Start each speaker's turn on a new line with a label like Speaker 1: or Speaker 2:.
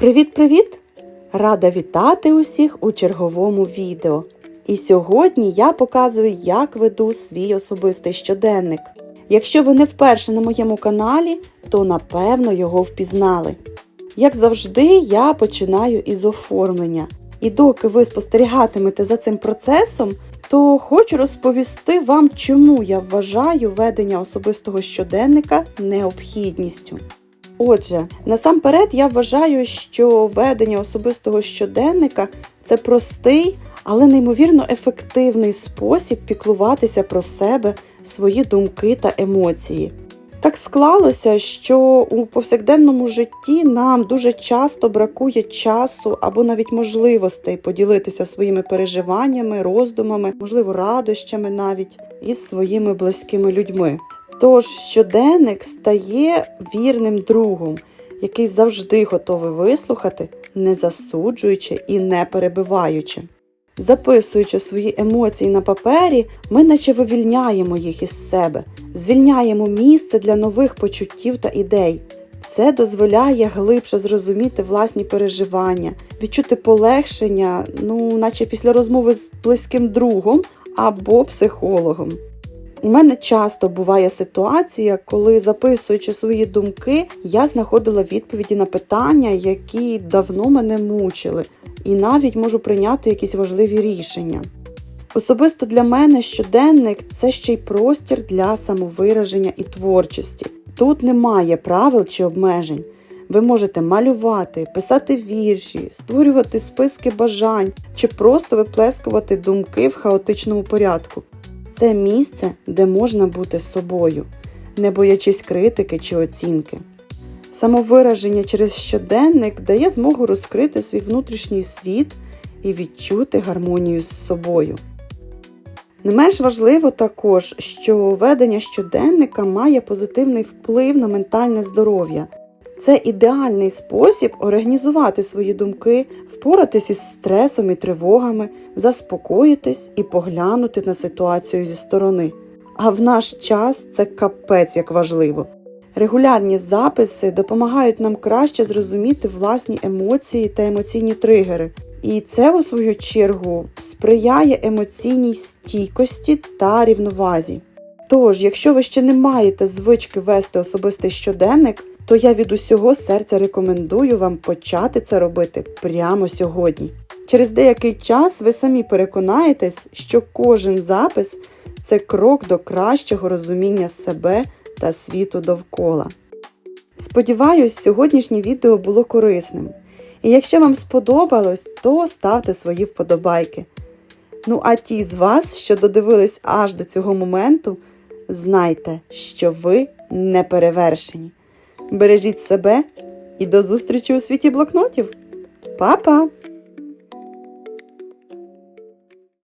Speaker 1: Привіт-привіт! Рада вітати усіх у черговому відео. І сьогодні я показую, як веду свій особистий щоденник. Якщо ви не вперше на моєму каналі, то напевно його впізнали. Як завжди, я починаю із оформлення. І доки ви спостерігатимете за цим процесом, то хочу розповісти вам, чому я вважаю ведення особистого щоденника необхідністю. Отже, насамперед я вважаю, що ведення особистого щоденника це простий, але неймовірно ефективний спосіб піклуватися про себе, свої думки та емоції. Так склалося, що у повсякденному житті нам дуже часто бракує часу або навіть можливостей поділитися своїми переживаннями, роздумами, можливо, радощами навіть із своїми близькими людьми. Тож щоденник стає вірним другом, який завжди готовий вислухати, не засуджуючи і не перебиваючи. Записуючи свої емоції на папері, ми наче вивільняємо їх із себе, звільняємо місце для нових почуттів та ідей. Це дозволяє глибше зрозуміти власні переживання, відчути полегшення, ну, наче після розмови з близьким другом або психологом. У мене часто буває ситуація, коли, записуючи свої думки, я знаходила відповіді на питання, які давно мене мучили, і навіть можу прийняти якісь важливі рішення. Особисто для мене щоденник це ще й простір для самовираження і творчості. Тут немає правил чи обмежень. Ви можете малювати, писати вірші, створювати списки бажань чи просто виплескувати думки в хаотичному порядку. Це місце, де можна бути собою, не боячись критики чи оцінки. Самовираження через щоденник дає змогу розкрити свій внутрішній світ і відчути гармонію з собою. Не менш важливо також, що ведення щоденника має позитивний вплив на ментальне здоров'я. Це ідеальний спосіб організувати свої думки, впоратись із стресом і тривогами, заспокоїтись і поглянути на ситуацію зі сторони. А в наш час це капець як важливо. Регулярні записи допомагають нам краще зрозуміти власні емоції та емоційні тригери. І це, у свою чергу, сприяє емоційній стійкості та рівновазі. Тож, якщо ви ще не маєте звички вести особистий щоденник, то я від усього серця рекомендую вам почати це робити прямо сьогодні. Через деякий час ви самі переконаєтесь, що кожен запис це крок до кращого розуміння себе та світу довкола. Сподіваюсь, сьогоднішнє відео було корисним. І якщо вам сподобалось, то ставте свої вподобайки. Ну а ті з вас, що додивились аж до цього моменту, знайте, що ви не перевершені. Бережіть себе і до зустрічі у світі блокнотів. Па-па!